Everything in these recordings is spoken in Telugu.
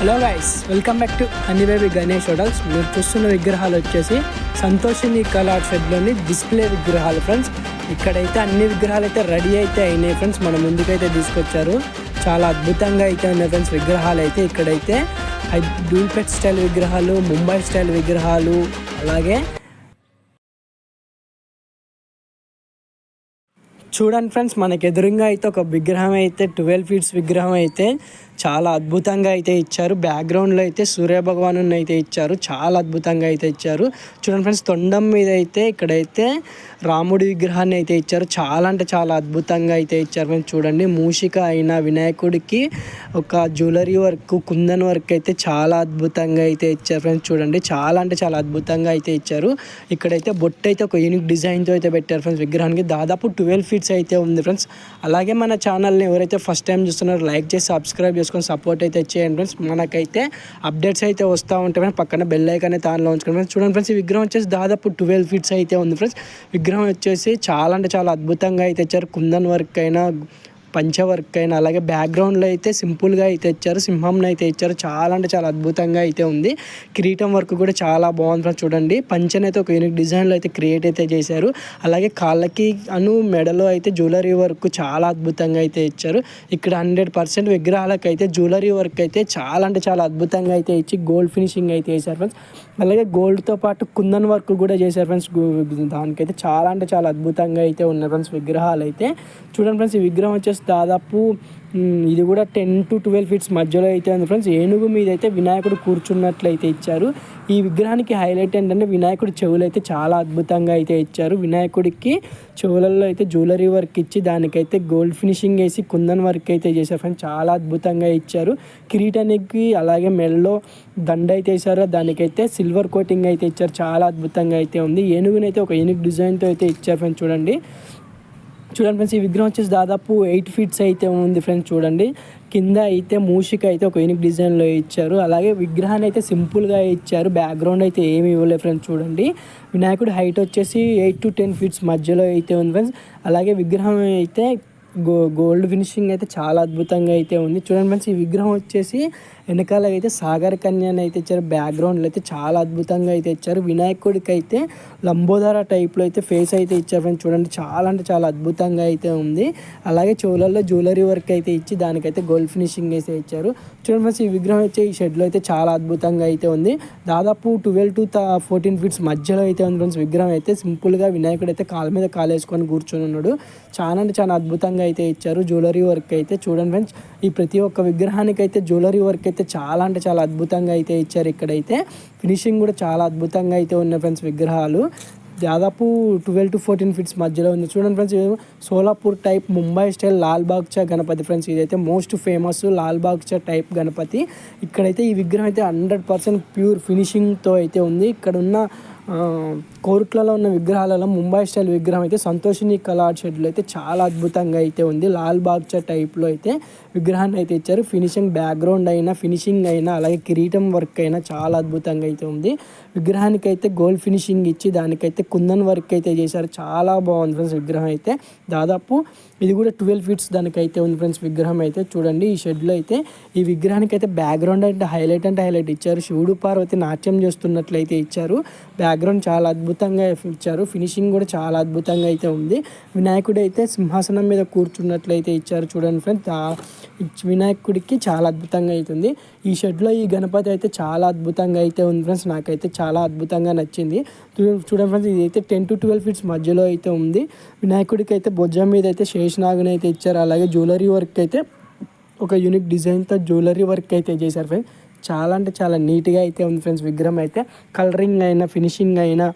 Hello guys welcome back to honey baby Ganesh hotels. మీరు చూస్తున్న విగ్రహాలు వచ్చేసి సంతోషిని కళా షెడ్లోని డిస్ప్లే విగ్రహాలు ఫ్రెండ్స్ ఇక్కడైతే అన్ని విగ్రహాలు అయితే రెడీ అయితే అయినాయి ఫ్రెండ్స్ మన ముందుకైతే తీసుకొచ్చారు. చాలా అద్భుతంగా అయితే ఉన్నాయి ఫ్రెండ్స్ విగ్రహాలు అయితే ఇక్కడైతే డూల్పెట్ స్టైల్ విగ్రహాలు ముంబై స్టైల్ విగ్రహాలు అలాగే చూడండి ఫ్రెండ్స్ మనకి ఎదురుగా అయితే ఒక విగ్రహం అయితే ట్వెల్వ్ ఫీట్స్ విగ్రహం అయితే చాలా అద్భుతంగా అయితే ఇచ్చారు. బ్యాక్గ్రౌండ్లో అయితే సూర్య భగవాను అయితే ఇచ్చారు. చాలా అద్భుతంగా అయితే ఇచ్చారు. చూడండి ఫ్రెండ్స్ తొండం మీద అయితే ఇక్కడైతే రాముడి విగ్రహాన్ని అయితే ఇచ్చారు. చాలా అంటే చాలా అద్భుతంగా అయితే ఇచ్చారు ఫ్రెండ్స్. చూడండి మూషిక అయిన వినాయకుడికి ఒక జ్యువెలరీ వర్క్ కుందన్ వర్క్ అయితే చాలా అద్భుతంగా అయితే ఇచ్చారు ఫ్రెండ్స్. చూడండి చాలా అంటే చాలా అద్భుతంగా అయితే ఇచ్చారు. ఇక్కడైతే బొట్టు అయితే ఒక యూనిక్ డిజైన్తో అయితే పెట్టారు ఫ్రెండ్స్ విగ్రహానికి. దాదాపు ట్వెల్వ్ ఫీట్స్ అయితే ఉంది ఫ్రెండ్స్. అలాగే మన ఛానల్ని ఎవరైతే ఫస్ట్ టైం చూస్తున్నారో లైక్ చేసి సబ్స్క్రైబ్ చేసుకొని సపోర్ట్ అయితే ఇచ్చేయండి ఫ్రెండ్స్ మనకైతే అప్డేట్స్ అయితే వస్తూ ఉంటాయి ఫ్రెండ్స్ పక్కన బెల్ ఐకన్ అయితే ఆన్లో ఉంచుకోండి ఫ్రెండ్స్ చూడండి ఫ్రెండ్స్ ఈ విగ్రహం వచ్చేసి దాదాపు ట్వెల్వ్ ఫీట్స్ అయితే ఉంది ఫ్రెండ్స్ విగ్రహం వచ్చేసి చాలా అంటే చాలా అద్భుతంగా అయితే ఇచ్చారు. కుందన్ వర్క్ అయినా పంచ వర్క్ అయినా అలాగే బ్యాక్గ్రౌండ్లో అయితే సింపుల్గా అయితే ఇచ్చారు. సింహంని అయితే ఇచ్చారు. చాలా అంటే చాలా అద్భుతంగా అయితే ఉంది. కిరీటం వర్క్ కూడా చాలా బాగుంది చూడండి. పంచని అయితే ఒక యూనిక్ డిజైన్లో అయితే క్రియేట్ అయితే చేశారు. అలాగే కాళ్ళకి అను మెడలో అయితే జ్యువెలరీ వర్క్ చాలా అద్భుతంగా అయితే ఇచ్చారు. ఇక్కడ హండ్రెడ్ పర్సెంట్ విగ్రహాలకు అయితే జ్యువెలరీ వర్క్ అయితే చాలా అంటే చాలా అద్భుతంగా అయితే ఇచ్చి గోల్డ్ ఫినిషింగ్ అయితే చేశారు ఫ్రెండ్స్. అలాగే గోల్డ్తో పాటు కుందన్ వర్క్ కూడా చేశారు ఫ్రెండ్స్. దానికైతే చాలా అంటే చాలా అద్భుతంగా అయితే ఉన్నాయి ఫ్రెండ్స్ విగ్రహాలు అయితే. చూడండి ఫ్రెండ్స్ ఈ విగ్రహం వచ్చేసి దాదాపు ఇది కూడా టెన్ టు ట్వెల్వ్ ఫీట్స్ మధ్యలో అయితే ఉంది ఫ్రెండ్స్. ఏనుగు మీద అయితే వినాయకుడు కూర్చున్నట్లయితే ఇచ్చారు. ఈ విగ్రహానికి హైలైట్ ఏంటంటే వినాయకుడి చెవులు అయితే చాలా అద్భుతంగా అయితే ఇచ్చారు. వినాయకుడికి చెవులలో అయితే జ్యువెలరీ వర్క్ ఇచ్చి దానికైతే గోల్డ్ ఫినిషింగ్ వేసి కుందన్ వర్క్ అయితే చేశారు ఫ్రెండ్స్. చాలా అద్భుతంగా ఇచ్చారు. కిరీటానికి అలాగే మెడలో దండ అయితే వేశారు. దానికైతే సిల్వర్ కోటింగ్ అయితే ఇచ్చారు. చాలా అద్భుతంగా అయితే ఉంది. ఏనుగునైతే ఒక ఏనుగు డిజైన్తో అయితే ఇచ్చారు ఫ్రెండ్స్ చూడండి. చూడండి ఫ్రెండ్స్ ఈ విగ్రహం వచ్చేసి దాదాపు ఎయిట్ ఫీట్స్ అయితే ఉంది ఫ్రెండ్స్ చూడండి. కింద అయితే మూషిక అయితే ఒక యూనిక్ డిజైన్లో ఇచ్చారు. అలాగే విగ్రహాన్ని అయితే సింపుల్గా ఇచ్చారు. బ్యాక్గ్రౌండ్ అయితే ఏమి ఇవ్వలేదు ఫ్రెండ్స్ చూడండి. వినాయకుడు హైట్ వచ్చేసి ఎయిట్ టు టెన్ ఫీట్స్ మధ్యలో అయితే ఉంది ఫ్రెండ్స్. అలాగే విగ్రహం అయితే గో గోల్డ్ ఫినిషింగ్ అయితే చాలా అద్భుతంగా అయితే ఉంది. చూడండి ఫ్రెండ్స్ ఈ విగ్రహం వచ్చేసి వెనకాల అయితే సాగర్ కన్యాని అయితే ఇచ్చారు. బ్యాక్గ్రౌండ్లో అయితే చాలా అద్భుతంగా అయితే ఇచ్చారు. వినాయకుడికి అయితే లంబోదర టైప్లో అయితే ఫేస్ అయితే ఇచ్చారు ఫ్రెండ్స్. చూడండి చాలా అంటే చాలా అద్భుతంగా అయితే ఉంది. అలాగే చెవులలో జ్యువెలరీ వర్క్ అయితే ఇచ్చి దానికైతే గోల్డ్ ఫినిషింగ్ అయితే ఇచ్చారు. చూడండి ఫ్రెండ్స్ ఈ విగ్రహం వచ్చే ఈ షెడ్లో అయితే చాలా అద్భుతంగా అయితే ఉంది. దాదాపు ట్వెల్వ్ టు ఫోర్టీన్ ఫీట్స్ మధ్యలో అయితే ఉంది ఫ్రెండ్స్. విగ్రహం అయితే సింపుల్గా వినాయకుడు అయితే కాళ్ళ మీద కాలు వేసుకొని కూర్చొని ఉన్నాడు. చాలా అంటే చాలా అద్భుతంగా అయితే ఇచ్చారు జ్యువెలరీ వర్క్ అయితే చూడండి ఫ్రెండ్స్ ఈ ప్రతి ఒక్క విగ్రహానికి అయితే జ్యువెలరీ వర్క్ అయితే చాలా అంటే చాలా అద్భుతంగా అయితే ఇచ్చారు ఇక్కడైతే. ఫినిషింగ్ కూడా చాలా అద్భుతంగా అయితే ఉన్నాయి ఫ్రెండ్స్ విగ్రహాలు. దాదాపు ట్వెల్వ్ టు ఫోర్టీన్ ఫీట్స్ మధ్యలో ఉంది. చూడండి friends Solapur type Mumbai style Lalbaugcha Ganpati friends ఇదైతే most famous Lalbaugcha type Ganpati. ఇక్కడైతే ఈ విగ్రహం అయితే హండ్రెడ్ పర్సెంట్ ప్యూర్ ఫినిషింగ్తో అయితే ఉంది. ఇక్కడ ఉన్న కోరుట్లలో ఉన్న విగ్రహాలలో ముంబై స్టైల్ విగ్రహం అయితే సంతోషిని కళా షెడ్లో అయితే చాలా అద్భుతంగా అయితే ఉంది. లాల్ బాగ్చా టైప్లో అయితే విగ్రహాన్ని అయితే ఇచ్చారు. ఫినిషింగ్ బ్యాక్గ్రౌండ్ అయినా ఫినిషింగ్ అయినా అలాగే కిరీటం వర్క్ అయినా చాలా అద్భుతంగా అయితే ఉంది. విగ్రహానికి అయితే గోల్డ్ ఫినిషింగ్ ఇచ్చి దానికైతే కుందన్ వర్క్ అయితే చేశారు. చాలా బాగుంది ఫ్రెండ్స్ విగ్రహం అయితే. దాదాపు ఇది కూడా ట్వెల్వ్ ఫీట్స్ దానికైతే ఉంది ఫ్రెండ్స్ విగ్రహం అయితే. చూడండి ఈ షెడ్లో అయితే ఈ విగ్రహానికి అయితే బ్యాక్గ్రౌండ్ అంటే హైలైట్ అంటే హైలైట్ ఇచ్చారు. శివుడు పార్వతి నాట్యం చేస్తున్నట్లయితే ఇచ్చారు. బ్యాక్గ్రౌండ్ చాలా అద్భుతంగా ఇచ్చారు. ఫినిషింగ్ కూడా చాలా అద్భుతంగా అయితే ఉంది. వినాయకుడు అయితే సింహాసనం మీద కూర్చున్నట్లయితే ఇచ్చారు చూడండి ఫ్రెండ్స్ వినాయకుడికి చాలా అద్భుతంగా అవుతుంది ఈ షెడ్లో ఈ గణపతి అయితే చాలా అద్భుతంగా అయితే ఉంది ఫ్రెండ్స్ నాకైతే చాలా అద్భుతంగా నచ్చింది. చూడండి ఫ్రెండ్స్ ఇది అయితే టెన్ టు ట్వెల్వ్ ఫీట్స్ మధ్యలో అయితే ఉంది. వినాయకుడికి అయితే బొజ్జం మీద అయితే శేషనాగుని అయితే ఇచ్చారు. అలాగే జ్యువెలరీ వర్క్ అయితే ఒక యూనిక్ డిజైన్తో జ్యువెలరీ వర్క్ అయితే చేశారు ఫ్రెండ్స్ చాలా అంటే చాలా నీట్గా అయితే ఉంది ఫ్రెండ్స్ విగ్రహం అయితే. కలరింగ్ అయినా ఫినిషింగ్ అయినా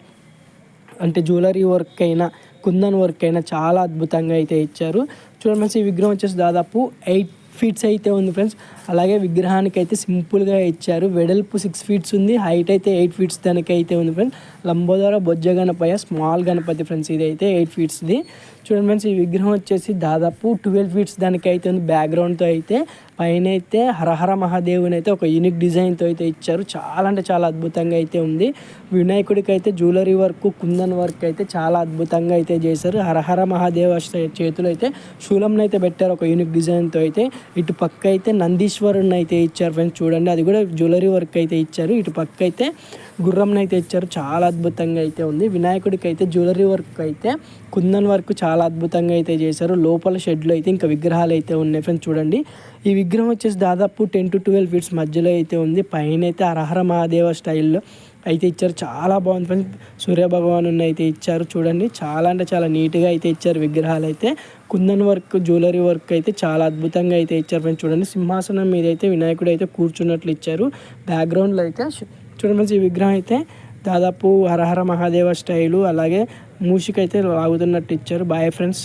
అంటే జ్యువెలరీ వర్క్ అయినా కుందన్ వర్క్ అయినా చాలా అద్భుతంగా అయితే ఇచ్చారు. చూడండి ఈ విగ్రహం వచ్చేసి దాదాపు ఎయిట్ ఫీట్స్ అయితే ఉంది ఫ్రెండ్స్ అలాగే విగ్రహానికి అయితే సింపుల్గా ఇచ్చారు. వెడల్పు సిక్స్ ఫీట్స్ ఉంది. హైట్ అయితే ఎయిట్ ఫీట్స్ దానికి అయితే ఉంది ఫ్రెండ్స్ లంబోదర బొజ్జ గణపయ్య స్మాల్ గణపతి ఫ్రెండ్స్ ఇది అయితే ఎయిట్ ఫీట్స్ది చూడండి ఫ్రెండ్స్ ఈ విగ్రహం వచ్చేసి దాదాపు ట్వెల్వ్ ఫీట్స్ దానికి అయితే ఉంది బ్యాక్గ్రౌండ్తో అయితే పైన అయితే హరహర మహాదేవుని అయితే ఒక యూనిక్ డిజైన్తో అయితే ఇచ్చారు. చాలా అంటే చాలా అద్భుతంగా అయితే ఉంది. వినాయకుడికి అయితే జ్యువెలరీ వర్క్ కుందన్ వర్క్ అయితే చాలా అద్భుతంగా అయితే చేశారు. హరహర మహాదేవ చేతులు అయితే శూలంనైతే పెట్టారు. ఒక యూనిక్ డిజైన్తో అయితే. ఇటు పక్క అయితే నందీశ్వరుని అయితే ఇచ్చారు ఫ్రెండ్స్ చూడండి అది కూడా జ్యువెలరీ వర్క్ అయితే ఇచ్చారు. ఇటు పక్క అయితే గుర్రంని అయితే ఇచ్చారు. చాలా అద్భుతంగా అయితే ఉంది. వినాయకుడికి అయితే జ్యువెలరీ వర్క్ అయితే కుందన్ వర్క్ చాలా అద్భుతంగా అయితే చేశారు. లోపల షెడ్లో అయితే ఇంకా విగ్రహాలు అయితే ఉన్నాయి ఫ్రెండ్స్ చూడండి ఈ విగ్రహం వచ్చేసి దాదాపు టెన్ టు ట్వెల్వ్ ఫీట్స్ మధ్యలో అయితే ఉంది. పైన అయితే అరహర మహాదేవ స్టైల్లో అయితే ఇచ్చారు. చాలా బాగుంది ఫ్రెండ్స్. సూర్యభగవాను అయితే ఇచ్చారు. చూడండి. చాలా అంటే చాలా నీట్గా అయితే ఇచ్చారు విగ్రహాలు అయితే. కుందన్ వర్క్ జ్యువెలరీ వర్క్ అయితే చాలా అద్భుతంగా అయితే ఇచ్చారు ఫ్రెండ్స్. చూడండి. సింహాసనం మీద అయితే వినాయకుడు అయితే కూర్చున్నట్లు ఇచ్చారు. బ్యాక్గ్రౌండ్లో అయితే చూడండి ఫ్రెండ్స్. ఈ విగ్రహం అయితే దాదాపు హరహర మహాదేవ స్టైలు అలాగే మూషికైతే లాగుతున్నట్టు ఇచ్చారు. Bye friends